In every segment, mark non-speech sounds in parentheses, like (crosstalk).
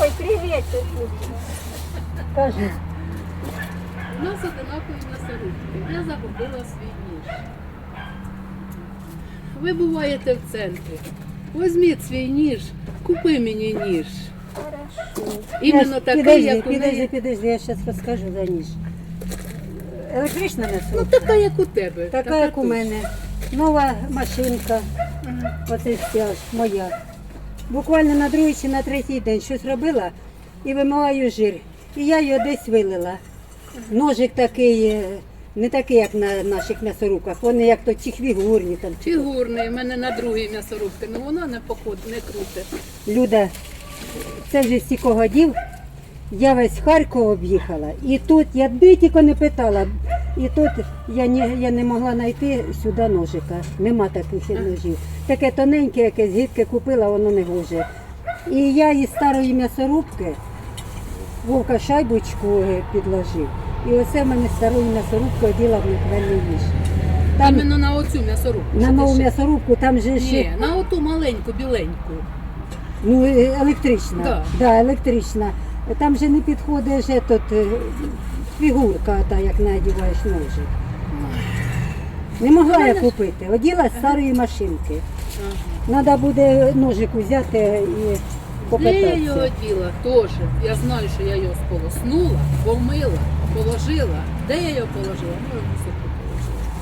Ой, привіт, Кажи. У нас одинакові м'ясорубки. Я загубила свій ніж. Ви буваєте в центрі. Візьміть свій ніж, купи мені ніж. Хорошо. Іменно такий, підожди, як у підожди, неї. підожди, я зараз розкажу за ніж. Електрична Ну така, як у тебе. така, як у мене. Нова машинка. Оце вся моя. Буквально на другий чи на третій день щось робила і вимиваю жир. І я його десь вилила. Ножик такий, е, не такий, як на наших м'ясорубках. Вони як то ті фігурні там. Фігурний, в мене на другій м'ясорубці, ну вона не поход, не круте. Люда, це вже стільки годів. Я весь Харків об'їхала. І тут я тільки не питала. І тут я не, я не могла знайти сюди ножика. Нема таких ножів. Таке тоненьке, якесь гидке купила, воно не гоже. І я із старої м'ясорубки вовка шайбочку е, підложив. І оце в мене старою м'ясорубкою оділа в міквельний ніж. Там Іменно на оцю м'ясорубку. на нову м'ясорубку там же ще Ні, на оту маленьку, біленьку. Ну, е, електрична. Да. Да, електрична. Там же не підходить же тут е, фігурка, та як надіваєш ножик. Не могла я купити. Оділа з старої машинки. Треба буде ножик взяти і Де я його попитатися. діла? Теж. Я знаю, що я його сполоснула, помила, положила. Де я його положила? Ну, я високо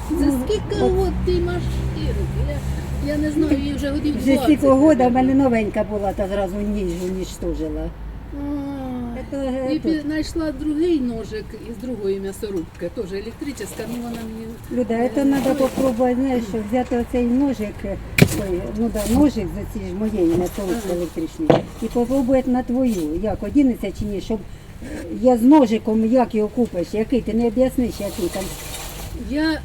положила. Це скільки от- ти машинки? Я, я не знаю, її вже годів Вже 20. стільки года в мене новенька була, та зразу ніж уніштожила. І пі- знайшла другий ножик із другої м'ясорубки, теж електрична, ну вона мені Люда, це треба попробувати, знаєш, що взяти оцей ножик, е, ой, ну да, ножик за ці ж моєї м'ясорубки електричної, і попробувати на твою, як одінеться чи ні, щоб е, я з ножиком, як його купиш, який ти не об'ясниш, який там. Я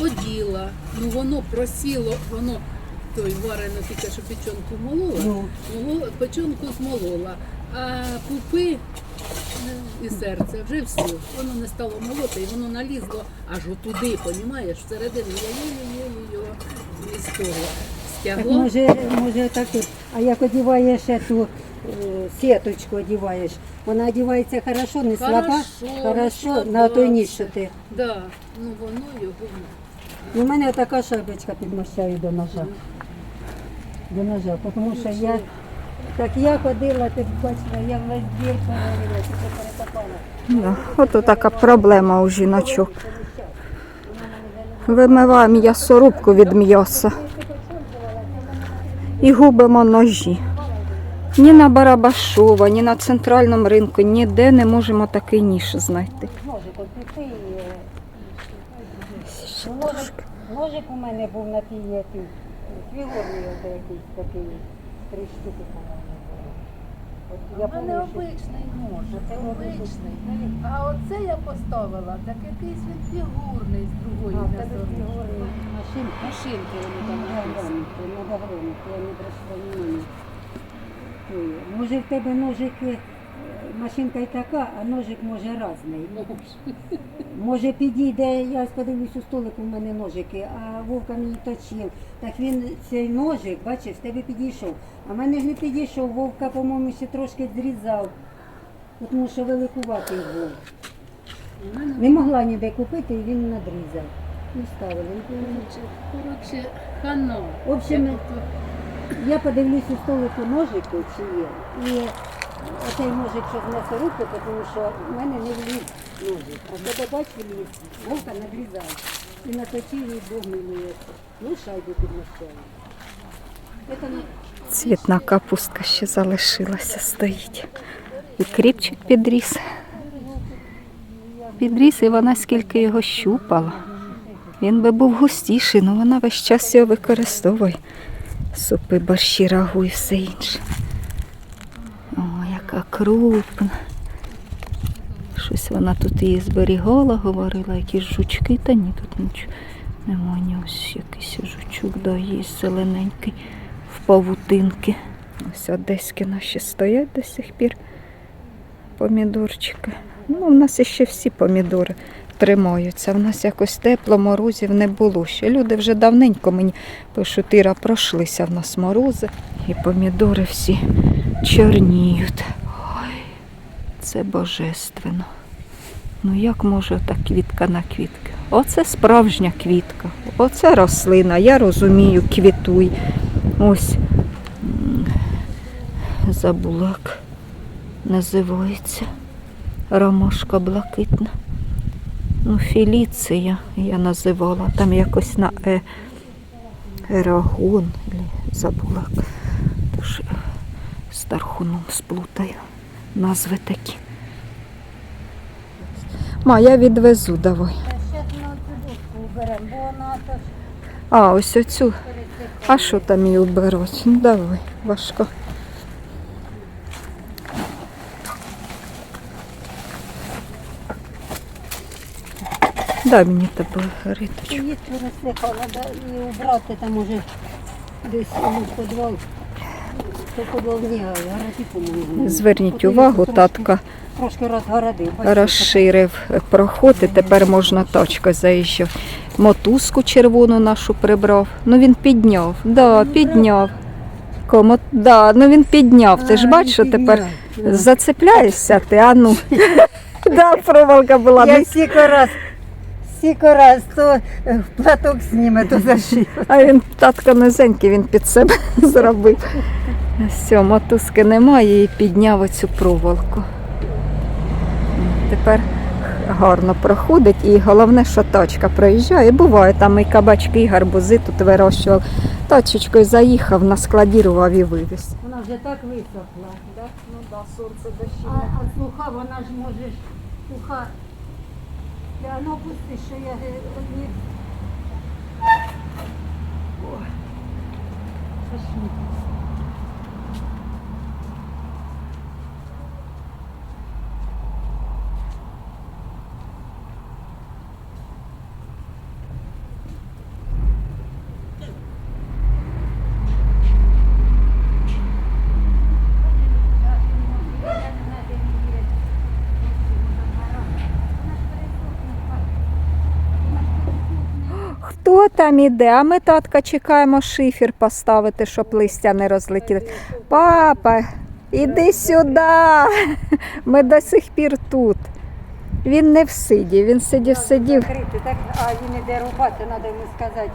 оділа, ну воно просіло, воно той варено тільки що печонку молола, Ну. моло- печонку змолола, а пупи і серце вже все. Воно не стало молоти, і воно налізло аж отуди, понімаєш, всередину я її його із того Так стягло. може, може так тут. А як одіваєш ту е, сіточку одіваєш, вона одівається хорошо, не слаба, Хорошо, на той ніж, що ти. Да, ну воно його. У мене така шайбочка підмощаю до ножа. До ножа, тому що я так я ходила, ти бачила, я весь двір перевірила, тільки перекопала. Да, Ото така проблема у жіночок. Вимиваємо м'ясорубку від м'яса і губимо ножі. Ні на Барабашова, ні на центральному ринку, ніде не можемо такий ніж знайти. Ножик піти і е, ножик, у мене був на тій якій, фігурний якийсь такий, три штуки, по-моєму. було. От я У мене пам'ятаю, що- обичний нож, Це це обичний. обичний. А оце я поставила, так якийсь він фігурний з другої А, в тебе машинка. Машинки вони там написані. надо я не обращала внимания. Ой, Може в тебе ножик, е, машинка і така, а ножик може різний. Може підійде, я ось подивлюсь у столик, у мене ножики, а Вовка мені точив. Так він цей ножик, бачиш, в тебе підійшов. А в мене ж не підійшов, Вовка, по-моєму, ще трошки зрізав, тому що великуватий був. Не могла ніде купити, і він надрізав. І ставили. Коротше, коротше, хано. В общем, Я подивлюсь у столику ножики, чи є. І оцей ножик, що з м'ясорубки, тому що в мене не вліз ножик. А тебе бач вліз, вовка надрізав. І наточив і Бог милує. Ну, шайбу. Це Цвітна капустка ще залишилася, стоїть. І кріпчик підріс. Підріс, і вона скільки його щупала. Він би був густіший, але вона весь час його використовує. Супи, борщі, рагу і все інше. О, яка крупна. Щось вона тут її зберігала, говорила, якісь жучки, та ні, тут нічого немає. Ні, ось якийсь жучок, да, зелененький в павутинки. Ось одеські наші стоять до сих пір. Помідорчики. Ну, у нас ще всі помідори тримаються. У нас якось тепло, морозів не було ще. Люди вже давненько мені пишуть, Іра, пройшлися в нас морози. І помідори всі чорніють. Це божественно. Ну як може та квітка на квітки? Оце справжня квітка. Оце рослина. Я розумію, квітуй. Ось м, забула, як називається. Ромашка блакитна. Ну, Феліція я називала. Там якось на е. Ерагон. Лі- Забула. як. Тож з Тархуном сплутаю. Назви такі. Ма, я відвезу, давай. Ми оцю дошку уберемо, бо вона то ж А, ось оцю. А що там її уберуть? Ну давай, важко. Дай мені тебе риточку. Її пересипала, да, і убрати там уже десь у підвал. Зверніть увагу, татка розширив проход і тепер можна тачкою заїжджати. Мотузку червону нашу прибрав. Ну він підняв. Да, підняв. Кому... Да, ну він підняв. Ти ж бачиш, що тепер зацепляєшся ти, а ну. (laughs) Да, проволока була. Я стільки раз, стільки раз, то е, платок зніме, то зашив. А він татко низенький, він під себе (laughs) зробив. Все, мотузки немає і підняв оцю проволоку. Тепер гарно проходить і головне, що тачка проїжджає. Буває, там і кабачки, і гарбузи тут вирощував. Тачечкою заїхав, наскладірував і вивіз. Вона вже так висохла. Да? Ну да, сонце А, а суха, вона ж може суха. Я ну пусти, що я е, одні. Ой. Аж Там іде? А ми татка чекаємо шифер поставити, щоб листя не розлетіло. Папа, іди сюди. Ми до сих пір тут. Він не всидів, він сидів, сидів. Закрити, так, а він іде рубати, треба йому сказати,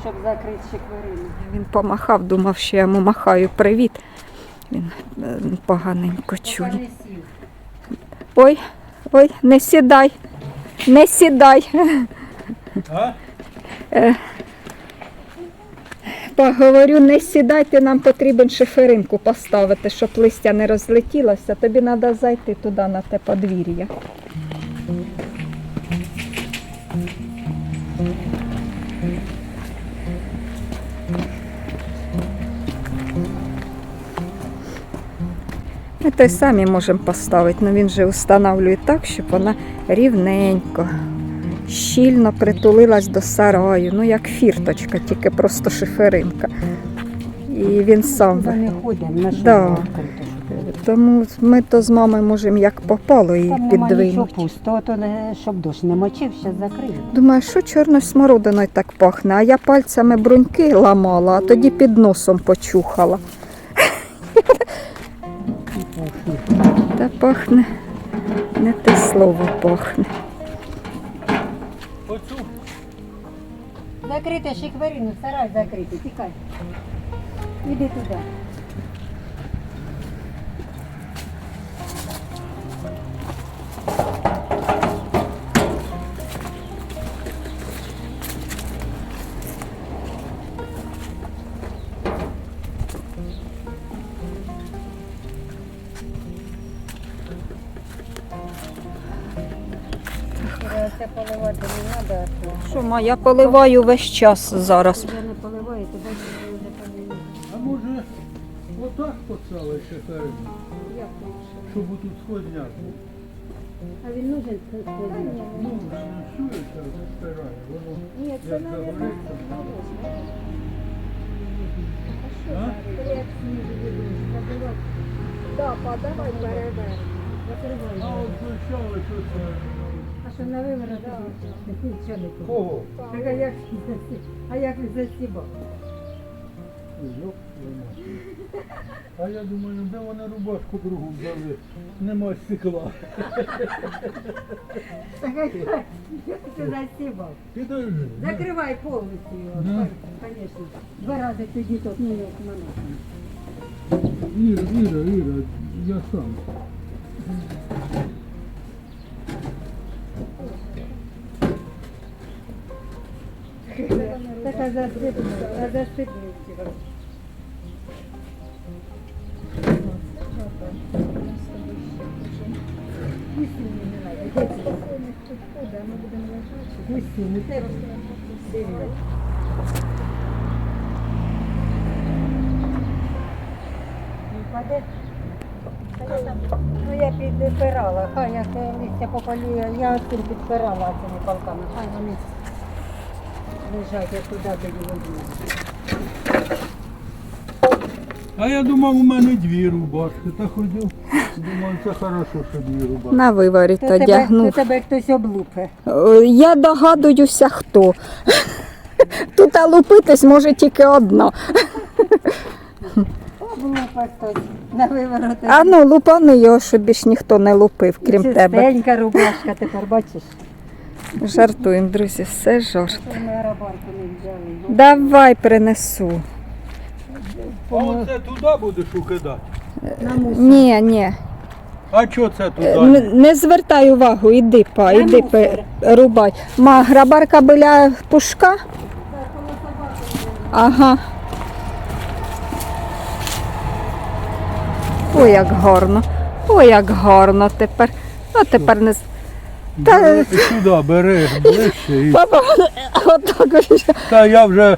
щоб закрити щекверину. Він помахав, думав, що я йому махаю привіт. Він е, поганенько чує. Ой, ой, не сідай, не сідай. А? Поговорю, не сідайте, нам потрібен шиферинку поставити, щоб листя не розлетілося. Тобі треба зайти туди на те подвір'я. Ми той самі можемо поставити, але він же встановлює так, щоб вона рівненько, щільно притулилась до сараю, ну як фірточка, тільки просто шиферинка. І він сам. Ходимо, Да. Тому ми то з мамою можемо як попало її піддвинути. пусто, то не, щоб дощ не мочив, закрив. Думаю, що чорною смородиною так пахне, а я пальцями бруньки ламала, а тоді під носом почухала. Та пахне, не те слово пахне. Оцю Закрити щекверину, сарай закрити, тікай. Іди туди. Що, я поливаю весь час зараз. вже не поливаєте, бачите, ви вже полили. А може отак поцала ще Як лучше? щоб тут сквозняк був. А він нужен це складати? Ну, чуєте, стирає, воно Ні, це як не загориться. А? Да, подавай переверх. А от тут. А що на виворот? Нічого не. Кого? Так а як, він засі- а як він засібав? Йоп, твою мать. А я думаю, де вони рубашку другу взяли? Нема стекла. Ти засібав. Підожди. Закривай повністю його, звісно. Два рази тоді тут, ну як мене. Іра, Іра, Іра, я сам. Ну я підпирала, хай як листя попалює, я цим підпирала цими палками, хай вони лежать, я туди тоді. А я думав, у мене дві рубашки, та ходив. Думав, це хорошо, що дві рубашки. На виворі То то тебе, тебе хтось облупе. Е, Я догадуюся, хто. Тут а лупитись може тільки одна. Облупа хтось на вивороти. А ну, лупани його, щоб більш ніхто не лупив, крім тебе. Чистенька рубашка тепер, бачиш? Жартуємо, друзі, все жарт. Давай принесу. А оце туди будеш укидати? Ні, ні. А чого це Е, туди? Не звертай увагу, іди, па, іди рубай. Ма, грабарка біля пушка? Ага. Ой, як гарно. Ой, як гарно тепер. А тепер не Бери Сюди, бери ближче. І... Папа, отак. Та я вже е,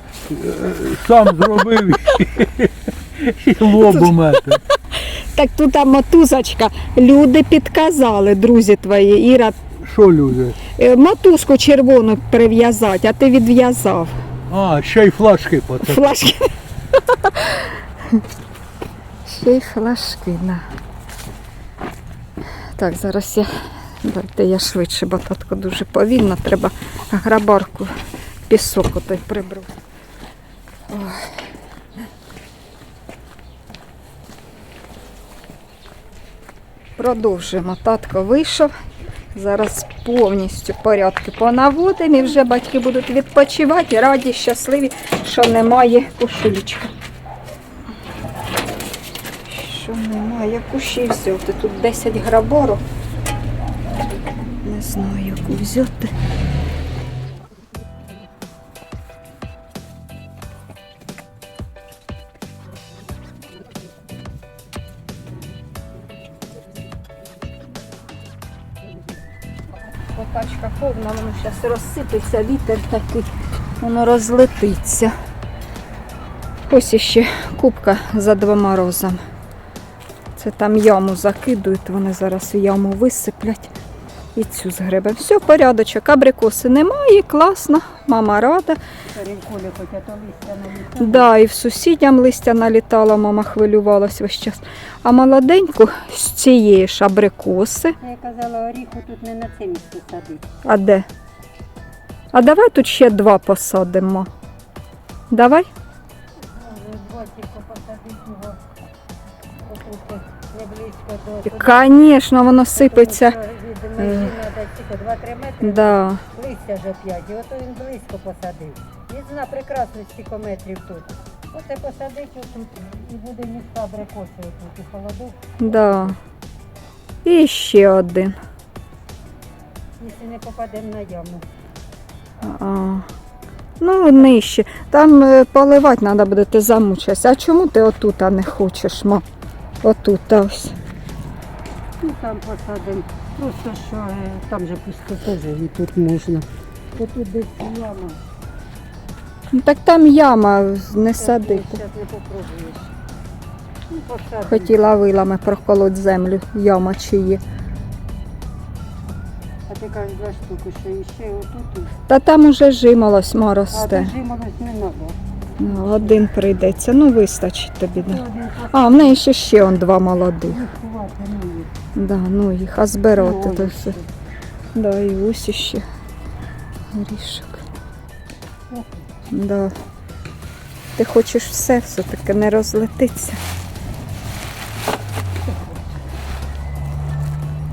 сам зробив і, і лобом ете. Так тут а мотузочка. Люди підказали, друзі твої. Іра, Що люди? е, мотузку червону прив'язати, а ти відв'язав. А, ще й флажки поце. Флажки. (laughs) Ще й флажки, на. Так, зараз я. Дайте я швидше, бо татко дуже повільно. Треба грабарку, пісок отой прибрав. Продовжуємо. Татко вийшов. Зараз повністю порядки понаводимо і вже батьки будуть відпочивати, раді, щасливі, що немає кушулечка. Що немає куші взяти? Тут 10 грабору. Знаю, яку взяти. Потачка повна, воно зараз розсипеться, вітер такий, воно розлетиться. Ось іще кубка за двома розами. Це там яму закидують, вони зараз яму висиплять і цю згребем. Все, порядочок, абрикоси немає, класно, мама рада. Рівкулі хоч то листя не. Да, і в сусідям листя налітала, мама хвилювалась весь час. А молоденьку з цієї ж абрикоси. Я казала, оріху тут не на це місце садити. А де? А давай тут ще два посадимо. Давай? Два тільки посадити його. Не близько до... Звісно, воно сипеться. Треба тільки 2-3 метри. Да. Листя вже 5, і ото він близько посадив. Він зна прекрасно стільки метрів тут. Оце посадить отут і буде міста абрикоси отут і холодок. Да. І ще один. Якщо не попадемо на яму. А. Ну, нижче. Там е, поливати треба буде, ти замучишся. А чому ти отут а не хочеш, ма? Отут а ось. Ну там посадимо. Просто що е, там же пусто теж і тут можна. Отут десь яма. Ну, так там яма, не садити. Зараз не попробуєш. Ну, посадимо. Хотіла вилами проколоть землю, яма чи є. А ти кажеш два штуки, що іще отут. Та там уже жимолось А росте. не треба. Ну, один прийдеться, ну вистачить тобі. Да. А, в неї ще ще он два молодих. посадити, ну їх. Да, ну їх, а збирати то все. Да, і ось іще горішок. Да. Ти хочеш все, все-таки не розлетиться.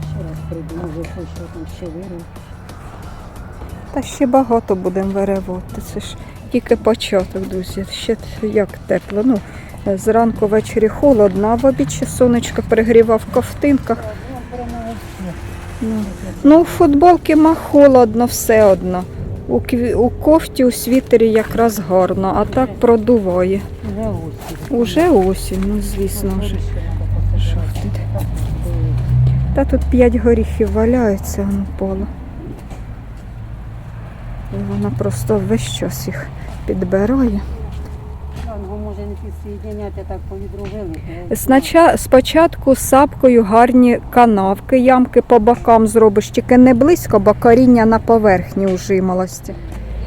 Ще раз приймову хоча там ще вирувати. Та ще багато будемо виривати. Це ж тільки початок, друзі. Ще як тепло. Ну, зранку ввечері холодно, а в обід сонечко перегрівав в ковтинках. Ну, ну у футболки ма холодно все одно. У, у кофті, у світері якраз гарно, а так продуває. Уже осінь, ну звісно вже. Та тут п'ять горіхів валяється, воно поло. І вона просто весь час їх підбирає. Підсоєдняти, так по відру вилити. Снача, спочатку сапкою гарні канавки, ямки по бокам зробиш, тільки не близько, бо коріння на поверхні у жимолості.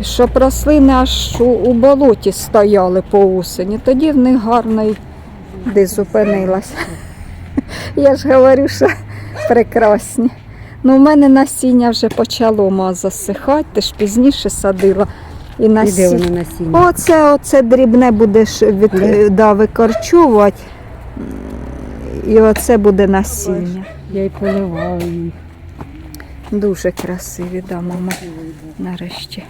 Щоб рослини аж у, у болоті стояли по осені, тоді в них гарно й де зупинилась. (laughs) Я ж говорю, що прекрасні. Ну, у мене насіння вже почало ма засихати, ти ж пізніше садила. І насіння. воно насіння? Оце, оце дрібне будеш від, Да. да, викорчувати. І оце буде насіння. Я й поливаю їх. Дуже красиві, да, мама. Нарешті.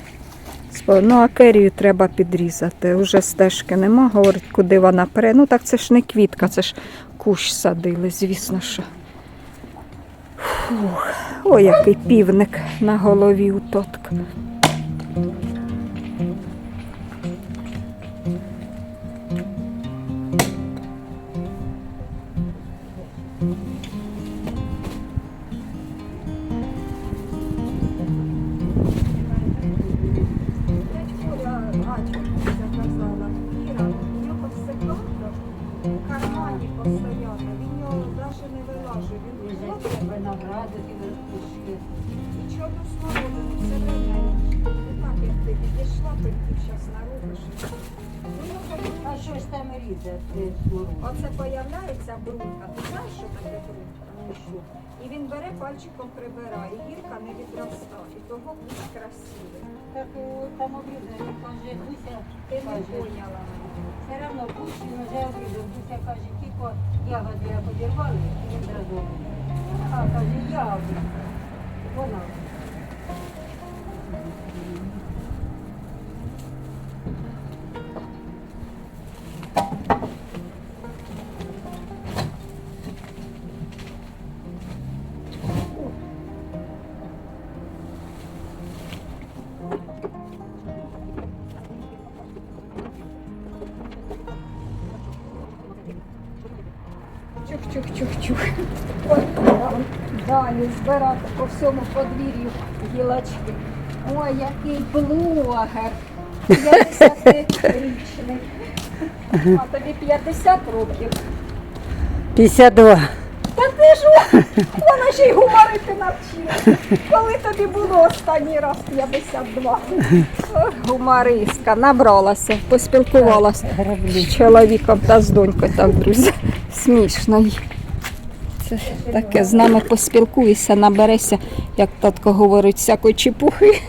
Ну, а керію треба підрізати. Уже стежки нема, говорить, куди вона пере. Ну так це ж не квітка, це ж кущ садили, звісно, що. Фух. Ой, який півник на голові у тотка. Смородину? Оце появляється брунька. Ти знаєш, що таке брунька? Ну. І він бере пальчиком прибирає, гірка не відростає. Того кусь красивий. Так о, там обрізали, каже, Дуся, Ти не поняла мене. все одно кущ він вже обрізав. Дуся каже, тільки ягоди я подірвали, і він зразу. А, каже, я. Вона. Далі збирати по всьому подвір'ю гілочки. Ой, який блогер. 50-річний. А тобі 50 років. 52. Та ти ж вона ще й гуморити навчила. Коли тобі було останній раз 52? Ох, Гумористка, набралася, поспілкувалася з чоловіком та з донькою, так, друзі. Смішно. Таке, з нами поспілкуєшся, наберешся, як татко говорить, всякої чепухи.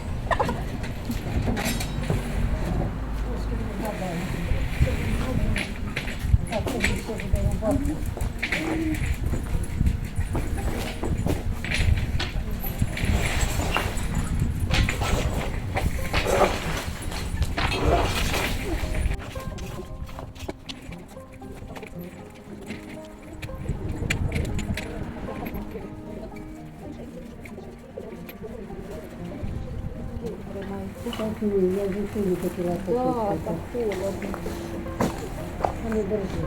Я вже сьогодні хотіла почистити. холодно. А не держи.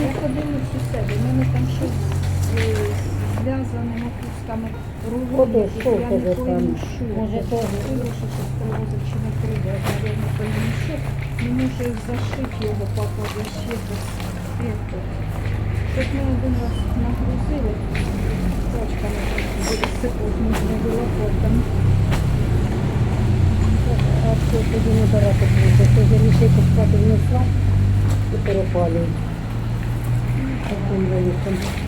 Я подивлюсь у себе, в мене там щось з зв'язаними кусками? Що Я не пойму, що. Може, теж? Щось привозить чи не прийде, я не пойму, що. Не може зашити його папа ще без спирту. Тут ми один раз нагрузили, точками буде сипати, можна було потім. А що тоді не брати буде? Ти вже лише спати внесла і перепалює. Таким великим.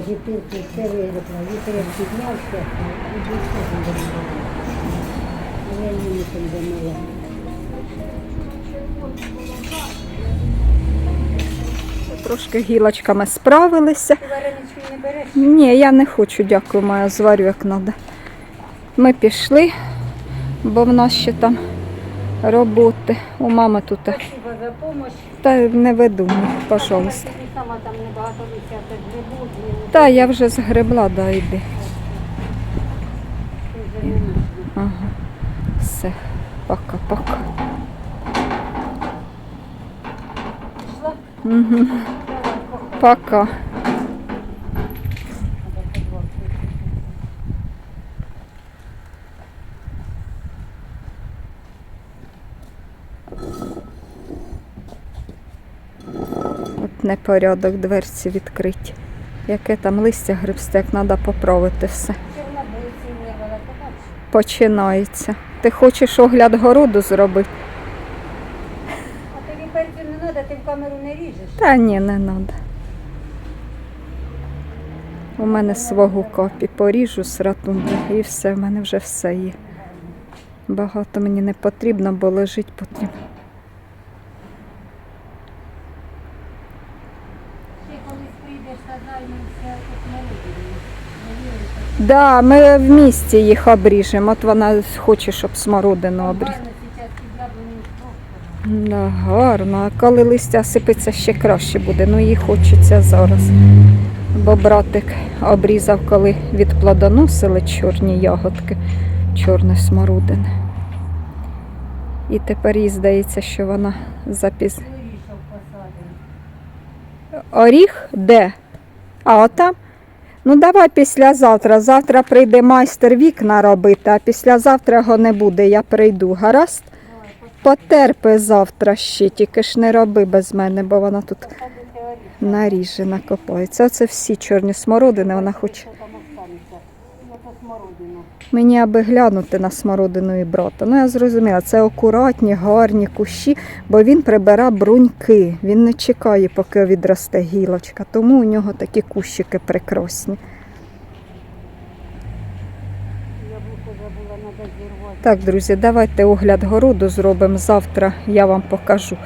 дітинки, все вигребла. Вітер піднявся і більше вигребла. Я її там замила. Трошки гілочками справилися. Ти варенички не береш? Ні, я не хочу, дякую, моя зварю як треба. Ми пішли, бо в нас ще там роботи. У мами тут. Спасибо за допомогу. Та не веду, мені, пожалуйста. Ти сама там небагато десяток грибуть, не Та я вже згребла, да, йди. Ага. Все, пока-пока. Угу. Пока. Пока. От непорядок, дверці відкриті. Яке там листя грибсте, як треба поправити все. Починається. Ти хочеш огляд городу зробити? А тобі перцю не треба, ти в камеру не ріжеш. Та ні, не треба. У мене свого копі поріжу з ратунки і все, в мене вже все є. Багато мені не потрібно, бо лежить потрібно. Да, ми в місті їх обріжемо. От вона хоче, щоб смородину обрізати. Да, гарно. А коли листя сипеться, ще краще буде. Ну їй хочеться зараз. Бо братик обрізав, коли відплодоносили чорні ягодки, чорне смородини. І тепер їй здається, що вона запіз. Оріх де? А отам? Ну давай післязавтра. Завтра прийде майстер вікна робити, а післязавтра його не буде. Я прийду. Гаразд? Потерпи завтра ще, тільки ж не роби без мене, бо вона тут наріжена копається. наріже, накопається. Це всі чорні смородини, вона хоче. Мені аби глянути на смородину і брата. Ну я зрозуміла, це акуратні, гарні кущі, бо він прибира бруньки. Він не чекає, поки відросте гілочка. Тому у нього такі кущики прекрасні. Так, друзі, давайте огляд городу зробимо завтра. Я вам покажу.